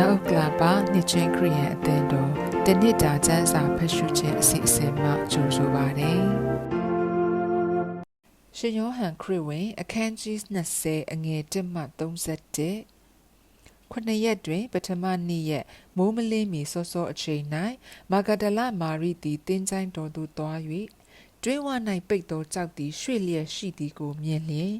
မြောက်ဥက္ကလာပါနှစ်ချင်းခရီးယန်အသင်းတော်တနစ်တာကျမ်းစာဖတ်ရှုခြင်းအစီအစဉ်မှကြိုဆိုပါရစေ။ရှင်ယောဟန်ခရစ်ဝင် အခန်းကြီး20အငယ်1မှ31ခုနှစ်ရက်တွင် ပထမနေ့ရက်မိုးမလင်းမီစောစောအချိန်၌မာဂဒလမာရိသည်တင်းချိုင်းတော်သို့သွား၍ တွင်းဝ၌ပိတ်သောကြောက်သည်ရွှေ့လျက်ရှိသည်ကိုမြင်လျင်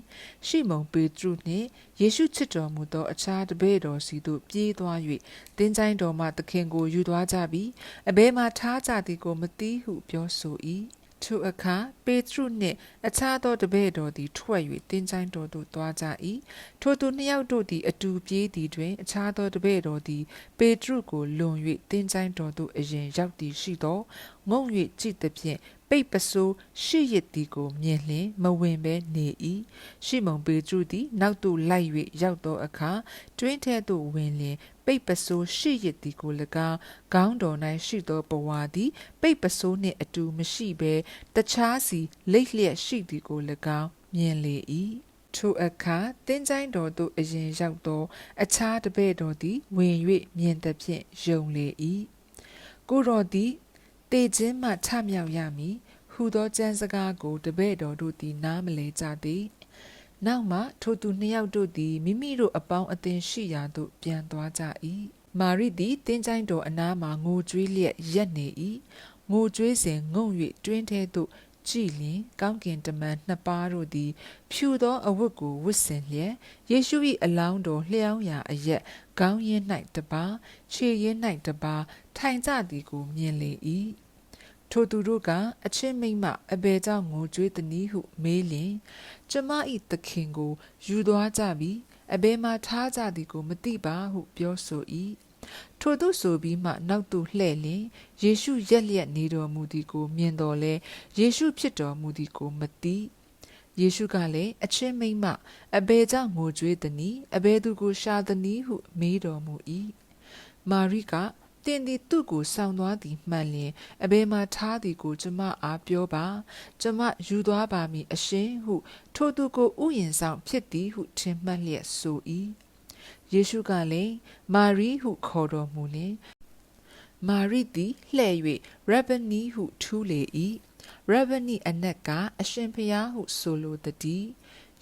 ရှိမုန်ပေတရုနှင့်ယေရှုချစ်တော်မူသောအခြားတပည့်တော်စီသို့ပြေးသွား၍တင်းချိုင်းတော်မှသခင်ကိုယူသွားကြပြီးအဘဲမှထားကြသည်ကိုမသိဟုပြောဆို၏ထိုအခါပေတရုနှင့်အခြားသောတပည့်တော်သည်ထွက်၍တင်းချိုင်းတော်သို့သွားကြ၏ထိုသူနှစ်ယောက်တို့သည်အတူပြေးသည်တွင်အခြားသောတပည့်တော်သည်ပေတရုကိုလွန်၍တင်းချိုင်းတော်သို့အရင်ရောက်သည်ရှိသောငုံ၍ကြည့်သည်ဖြင့် ပိတ်ပစိုးရှိရစ်တီကိုမြင်လျင်မဝင်ဘဲနေ၏ရှိမုန်ပေတရုသည်နောက်သို့လိုက်၍ရောက်သောအခါတွင်းထဲသို့ဝင်လျင်ပိတ်ပစိုးရှိရစ်တီကို၎င်းခေါင်းတော်၌ရှိသောဘဝသည်ပိတ်ပစိုးနှင့်အတူမရှိဘဲတခြားစီလိတ်လျက်ရှိသည်ကို၎င်းမြင်လေ၏ထိုအခါတင်းကျိုင်းတော်သို့အရင်ရောက်သော အခြားတပည့်တော်သည်ဝင်၍မြင်သဖြင့်ယုံလေ၏ကိုတော်သည် တေခြင်းမှထမြောက်ရမည်ဟူသောကြံစကားကိုတပည့်တော်တို့သည်နားမလဲကြသည်နောက်မှထိုသူနှစ်ယောက်တို့သည်မိမိတို့အပေါင်းအသင်းရှိရာသို့ပြန်သွားကြ၏မာရိသည်တင်းချိုင်းတော်အနားမှငိုကြွေးလျက်ရက်နေ၏ငိုကြွေးစဉ်ငုံ၍တွင်းထဲသို့ ကြည်လင်ကောင်းကင်တမန်နှစ်ပါးတို့သည် ဖြူသောအဝတ်ကိုဝတ်ဆင်လျက်ယေရှု၏အလောင်းတော်လျှောင်းရာအရက်ခေါင်းရင်း၌တပါခြေရင်း၌တပါထိုင်ကြသည်ကိုမြင်လေ၏ထိုသူတို့ကအချင်းမိမ့်မအဘယ်ကြောင့်ငိုကြွေးသနည်းဟုမေးလျင်ကျမ၏သခင်ကိုယူသွားကြပြီးအဘယ်မှထားကြသည်ကိုမသိပါဟုပြောဆို၏ ထိုသို့ဆိုပြီးမှနောက်သို့လှည့်လျင်ယေရှုရက်လျက်နေတော်မူသည်ကို မြင်တော်လဲယေရှုဖြစ်တော်မူသည်ကိုမသိယေရှုကလည်းအချင်းမိမ့်မအဘယ်ကြောင့်ငိုကြွေးသနည်းအဘယ်သူကိုရှာသနည်းဟုမေးတော်မူ၏မာရိကတင်သည်သူ့ကိုဆောင်သွားသည်မှန်လျင်အဘယ်မှထားသည်ကို ကျမအားပြောပါ ကျမယူသွားပါမည်အရှင်ဟု ထိုသူကိုဥယျင်ဆောင်ဖြစ်သည်ဟုထင်မှတ်လျက်ဆို၏ ယေရှုကလည်းမာရီဟုခေါ်တော်မူလျင်မာရိသည်လှဲ့၍ရဗနီဟုထူးလေ၏ရဗနီအနက်ကအရှင်ဖျားဟုဆိုလိုသည်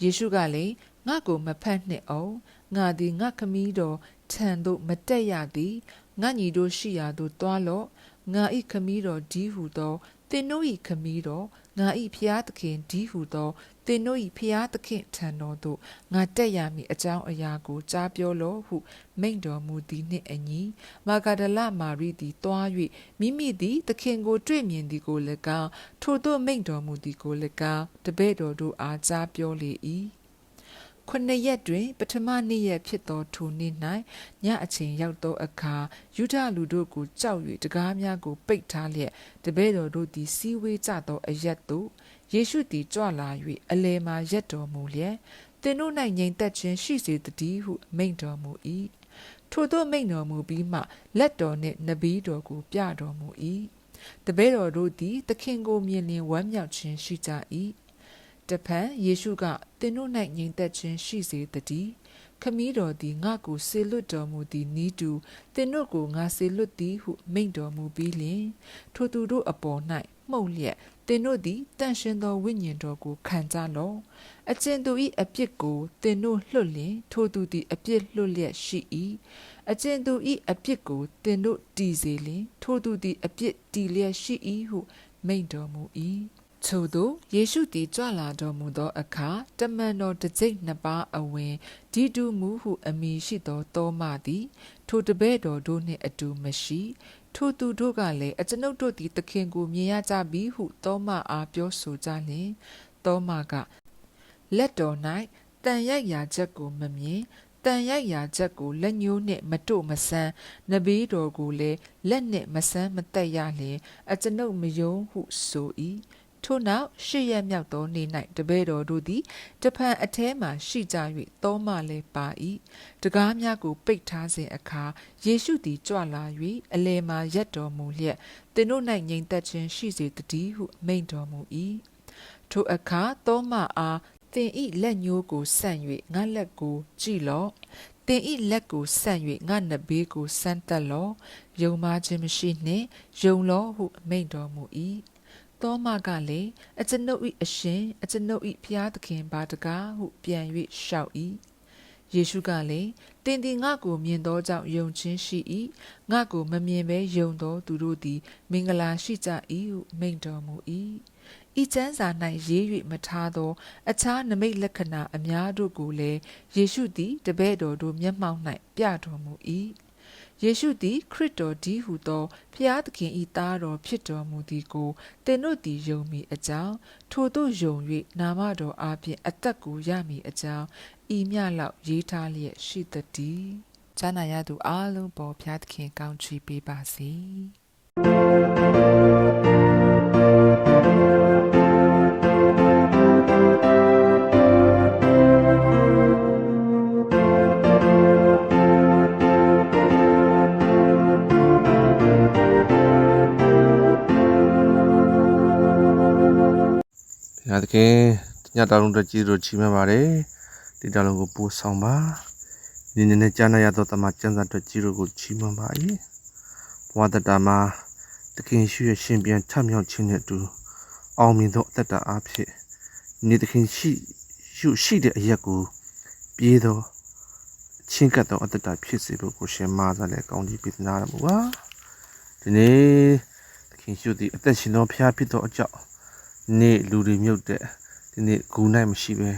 ယေရှုကလည်းငါကိုမဖတ်နှင့်အောင်ငါသည်ငါခမည်းတော်ထံသို့မတက်ရသည်ငါညီတို့ရှိရာသို့တွားလော့ငါဤခမည်းတော်ဒီဟုသောသင်တို့ဤခမည်းတော် ငါဤဖျားသခင်ဒီဟုသောသင်တို့ဤဖျားသခင်ထံတော်သို့ငါတက်ရမည်အကြောင်းအရာကိုကြားပြောလော့ဟု မိန့်တော်မူသည်နှင့်အညီမာဂဒလမာရိသည်တွား၍မိမိသည်သခင်ကိုတွေ့မြင်သည်ကို၎င်းထိုသို့မိန့်တော်မူသည်ကို၎င်းတပည့်တော်တို့အားကြားပြောလေ၏ ခုနှစ်ရက်တွင် ပထမနေ့ရက်ဖြစ်သောထိုနေ့၌ညအချိန်ရောက်သောအခါယူဒလူတို့ကိုကြောက်၍တကားများကိုပိတ်ထားလျက်တပည့်တော်တို့သည်စီးဝေးကြသောအရက်သို့ယေရှုသည်ကြွလာ၍အလယ်မှာရက်တော်မူလျက်သင်တို့၌ငြိမ်သက်ခြင်းရှိစေတည်းဟုမိန့်တော်မူ၏ထို့သောမိန့်တော်မူပြီးမှလက်တော်နှင့်နဗီးတော်ကိုပြတော်မူ၏တပည့်တော်တို့သည်သခင်ကိုမြင်လျင်ဝမ်းမြောက်ခြင်းရှိကြ၏ တဖန်ယေရှုကသင်တို့၌ငြိမ်သက်ခြင်းရှိစေတည်း ခမည်းတော်သည်ငါကိုဆေလွတ်တော်မူသည်နီးတူသင်တို့ကိုငါဆေလွတ်သည်ဟုမိန့်တော်မူပြီးလျှင်ထိုသူတို့အပေါ်၌မှုတ်လျက်သင်တို့သည်တန်ရှင်သောဝိညာဉ်တော်ကိုခံကြလော့အကျဉ်သူ၏အပြစ်ကိုသင်တို့လွတ်လျင်ထိုသူသည်အပြစ်လွတ်လျက်ရှိ၏အကျဉ်သူ၏အပြစ်ကိုသင်တို့တည်စေလျင်ထိုသူသည်အပြစ်တည်လျက်ရှိ၏ဟုမိန့်တော်မူ၏ ထို့သောယေရှုသည်ကြွလာတော်မူသောအခါတမန်တော်တစ်ကြိမ်နှစ်ပါးအဝင်ဒီတူမူဟုအမည်ရှိသောသောမသည် ထိုတပည့်တော်တို့နှင့်အတူမရှိထိုသူတို့ကလည်းအကျွန်ုပ်တို့သည်သခင်ကိုမြင်ရကြပြီဟုသောမအားပြောဆိုကြလျင်သောမကလက်တော်၌တန်ရိုက်ရာချက်ကိုမမြင်တန်ရိုက်ရာချက်ကိုလက်ညှိုးနှင့်မတို့မဆန်းနဘေးတော်ကိုလည်းလက်နှင့်မဆန်းမတက်ရလျင်အကျွန်ုပ်မယုံဟုဆို၏ ထို့နောက်ရှစ်ရက်မြောက်သောနေ့၌တပည့်တော်တို့သည်တဖန်အထဲမှရှိကြ၍သောမလည်းပါ၏တကားများကိုပိတ်ထားစဉ်အခါယေရှုသည်ကြွလာ၍အလယ်မှရက်တော်မူလျက်သင်တို့၌ငြိမ်သက်ခြင်းရှိစေတည်းဟုမိန့်တော်မူ၏ထိုအခါသောမအားသင်ဤလက်ညှိုးကိုဆန့်၍ငါလက်ကိုကြည့်လော့သတင်ဤလက်ကိုဆန့်၍ငါနဘေးကိုစမ်းတက်လောယုံမာခြင်းမရှိနှင့်ယုံလောဟုအမိန့်တော်မူ၏ သောမကလည်းအကျွန်ုပ်၏အရှင်အကျွန်ုပ်၏ဖျားသခင်ဘာတကားဟုပြန်၍လျှောက်၏ယေရှုကလည်းတင်သည်ငါကိုမြင်သောကြောင့်ယုံခြင်းရှိ၏ငါကိုမမြင်ဘဲယုံသောသူတို့သည် မင်္ဂလာရှိကြ၏ဟုမိန့်တော်မူ၏ဤကျမ်းစာ၌ရေး၍မထားသော အခြားနမိတ်လက္ခဏာအများတို့ကိုလည်းယေရှုသည်တပည့်တော်တို့မျက်မှောက်၌ပြတော်မူ၏ ယေရှုသည်ခရစ်တော်ဒီဟုသောဖျားသခင်ဤသားတော်ဖြစ်တော်မူသည်ကိုသင်တို့သည်ယုံမိအကြောင်းထိုတို့ယုံ၍နာမတော်အားဖြင့်အသက်ကိုရမည်အကြောင်းဤမျှလောက်ရေးထားလျက်ရှိသတည်းဈာနာရသူအလုံးပေါ်ဖျားသခင်ကောင်းချီးပေးပါစေ ရားသခင်ညတော်လုံးတက်ကြီးတို့ချီးမွမ်းပါတယ်ဒီတော်လုံးကိုပို့ဆောင်ပါဒီနေ့နဲ့ကြားနာရသောတမန်ကျမ်းစာအတွက်ကြီးတို့ကိုချီးမွမ်းပါ၏ဘဝတတမှာသခင်ရှိရဲ့ရှင်ပြန်ထမြောက်ခြင်းနဲ့အတူအောင်မြင်သောအသက်တာအဖြစ်နေသခင်ရှိရှိရှိတဲ့အရက်ကိုပြေးသောချင်းကပ်သောအသက်တာဖြစ်စေဖို့ကိုရှင်မာစားလဲကောင်းကြီးပေးသနာရမူပါဒီနေ့သခင်ရှိသည့်အသက်ရှင်သောဖျားဖြစ်သောအကြောင်း နေ့လူတွေမြုပ်တဲ့ဒီနေ့ဂူနိုင်မရှိပဲ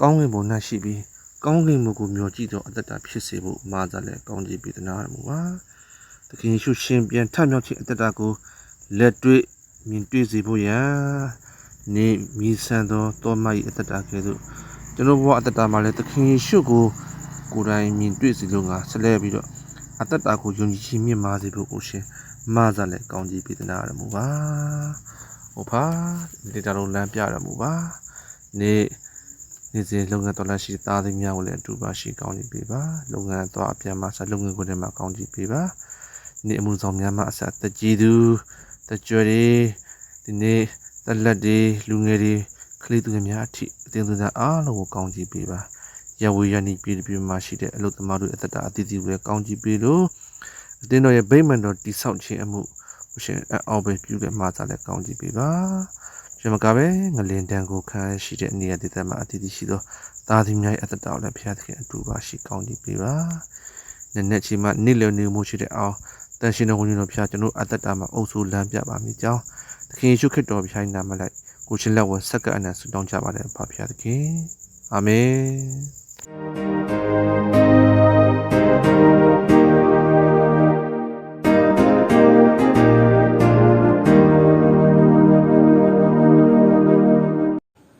ကောင်းကင်ဘုံ၌ရှိပြီးကောင်းကင်ဘုံကိုမျှော်ကြည့်သောအသက်တာဖြစ်စေဖို့မာသာလည်းကောင်းကြီးပေးသနာရမူပါသခင်ယေရှုရှင်ပြန်ထမြောက်ခြင်းအသက်တာကိုလက်တွေ့မြင်တွေ့စေဖို့ရန်နေ့မြည်ဆန်းသောတောမ၏အသက်တာကဲ့သို့ကျွန်တော်ဘဝအသက်တာမှာလည်းသခင်ယေရှုကိုကိုယ်တိုင်မြင်တွေ့စေလို့ငါဆက်လက်ပြီးတော့အသက်တာကိုယုံကြည်ခြင်းမြင့်မာစေဖို့ကိုရှင်မာသာလည်းကောင်းကြီးပေးသနာရမူပါ ဟုတ်ပါဒီတတော်လမ်းပြရမှုပါနေ့နေ့စဉ်လုပ်ငန်းတော်လက်ရှိသားသမီးများကိုလည်းအတူပါရှိကောင်းကြီးပေးပါလုပ်ငန်းသွားအပြန်မှာဆက်လုပ်ငန်းကိုလည်းမှာကောင်းကြီးပေးပါနေ့အမှုဆောင်များမှာအဆက်တကြီးသူတကြွတွေဒီနေ့တလက်တွေလူငယ်တွေကလေးသူငယ်များအထိအတင်းသူသားအားလုံးကိုကောင်းကြီးပေးပါရဝေရနီပြည်ပြည်မှာရှိတဲ့အလုပ်သမားတို့အသက်တာအသီးသီးကိုလည်းကောင်းကြီးပေးလို့အတင်းတော်ရဲ့ဗိမ္မာန်တော်တိဆောက်ခြင်းအမှုကို ရှင်အောက်ပဲပြုတဲ့မှာသာလည်းကောင်းကြည့်ပေးပါရှင်မကပဲငလင်တန်ကိုခံရှိတဲ့နေရာဒေသမှာအတည်တည်ရှိသောသားသမီးများရဲ့အသက်တာကိုလည်းဖျားသခင်အတူပါရှိကောင်းကြည့်ပေးပါနည်းနည်းချိန်မှနေ့လည်နေမှုရှိတဲ့အောင်တန်ရှင်တော်ဝင်တော်ဖျားကျွန်တော်အသက်တာမှာအုပ်စိုးလမ်းပြပါမိကြောင်းသခင်ယေရှုခရစ်တော်ဖျားနာမလိုက်ကိုရှင်လက်ဝဆက်ကပ်အနံဆုတောင်းကြပါတယ်ဖဖျားသခင်အာမင်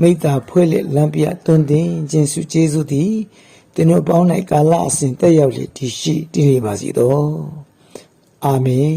မိတ္တာဖွဲ့လက်လမ်းပြတွင်တင်ခြင်းစုကျေးဇူးသည်သင်တို့ပေါင်း၌ကာလအစဉ်တက်ရောက်လေတည်ရှိတည်နေပါစေသောအာမင်